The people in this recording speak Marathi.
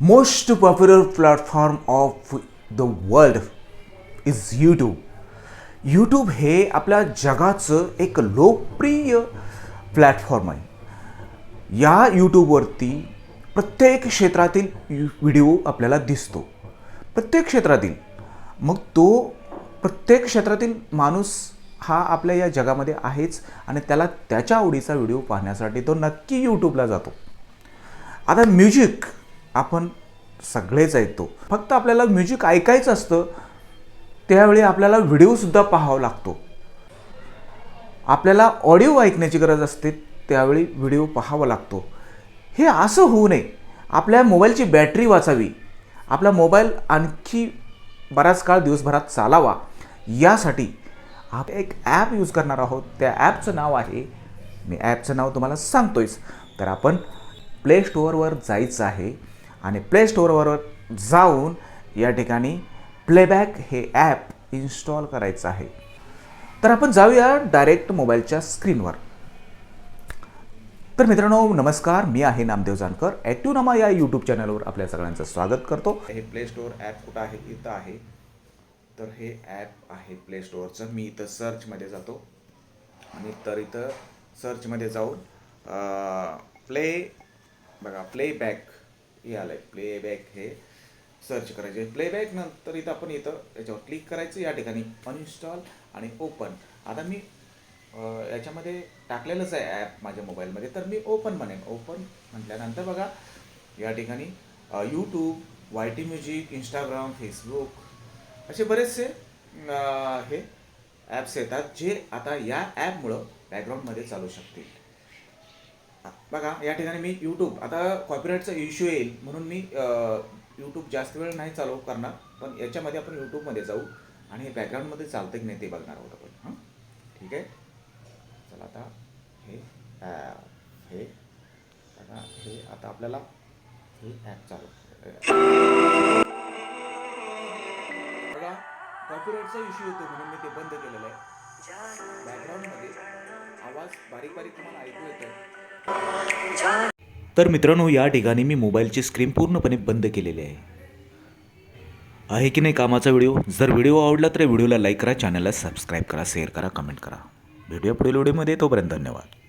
Most popular platform of the world is YouTube YouTube हे आपल्या जगाचं एक लोकप्रिय प्लॅटफॉर्म आहे. या यूट्यूबवरती प्रत्येक क्षेत्रातील यु- व्हिडिओ आपल्याला दिसतो. प्रत्येक क्षेत्रातील. मग तो प्रत्येक क्षेत्रातील माणूस हा आपल्या या जगामध्ये आहेच आणि त्याला त्याच्या आवडीचा व्हिडिओ पाहण्यासाठी तो नक्की यूट्यूबला जातो. आता म्युझिक आपण सगळेच ऐकतो. फक्त आपल्याला म्युझिक ऐकायचं असतं त्यावेळी आपल्याला व्हिडिओसुद्धा पाहावा लागतो. आपल्याला ऑडिओ ऐकण्याची गरज असते त्यावेळी व्हिडिओ पाहावा लागतो. हे असं होऊ नये. आपल्या मोबाईलची बॅटरी वाचावी. आपला मोबाईल आणखी बराच काळ दिवसभरात चालावा. यासाठी आप एक ॲप यूज करणार आहोत. त्या ॲपचं नाव आहे मी ॲपचं नाव तुम्हाला सांगतोयच. तर आपण प्ले स्टोअरवर जायचं आहे. आणि प्ले स्टोअरवर जाऊन या ठिकाणी प्लेबॅक हे ॲप इन्स्टॉल करायचं आहे. तर आपण जाऊया डायरेक्ट मोबाईलच्या स्क्रीनवर तर मित्रांनो नमस्कार. मी आहे नामदेव जानकर. ॲक्टिव्ह नामा या यूट्यूब चॅनलवर आपल्या सगळ्यांचं स्वागत करतो. हे प्ले स्टोअर ॲप कुठं आहे? इथं आहे. तर हे ॲप आहे प्ले स्टोअरचं मी इथं सर्चमध्ये जातो. आणि तर इथं सर्चमध्ये जाऊन प्ले बघा प्लेबॅक हे आलं आहे प्लेबॅक हे सर्च करायचे. प्लेबॅक नंतर इथं आपण इथं याच्यावर क्लिक करायचं. या ठिकाणी अनइन्स्टॉल आणि ओपन आता मी याच्यामध्ये टाकलेलंच आहे ॲप माझ्या मोबाईलमध्ये तर मी ओपन म्हणेन. ओपन म्हटल्यानंतर बघा या ठिकाणी YouTube Y T music Instagram Facebook असे बरेचसे हे ॲप्स येतात जे आता या ॲपमुळं बॅकग्राऊंडमध्ये चालू शकतील. बघा या ठिकाणी मी यूट्यूब आता कॉपीराईटचा इश्यू येईल म्हणून मी यूट्यूब जास्त वेळ नाही चालू करणार पण याच्यामध्ये आपण यूट्यूबमध्ये जाऊ आणि हे बॅकग्राऊंडमध्ये चालतं की नाही ते बघणार आहोत आपण हां? ठीक आहे? चला आता हे ॲप हे बघा हे आता आपल्याला हे ॲप चालू बघा कॉपीराईटचा इश्यू येतो म्हणून मी ते बंद केलेलं आहे. बॅकग्राऊंडमध्ये आवाज बारीक बारीक तुम्हाला ऐकू येतो तर मित्रांनो या ठिकाणी मी मोबाईलची स्क्रीन पूर्णपणे बंद केलेली आहे. आहे की नाही कामाचा व्हिडिओ? जर व्हिडिओ आवडला तर व्हिडिओला लाईक करा चॅनलला सबस्क्राईब करा शेअर करा कमेंट करा. व्हिडिओ पुढील व्हिडिओमध्ये. तोपर्यंत धन्यवाद.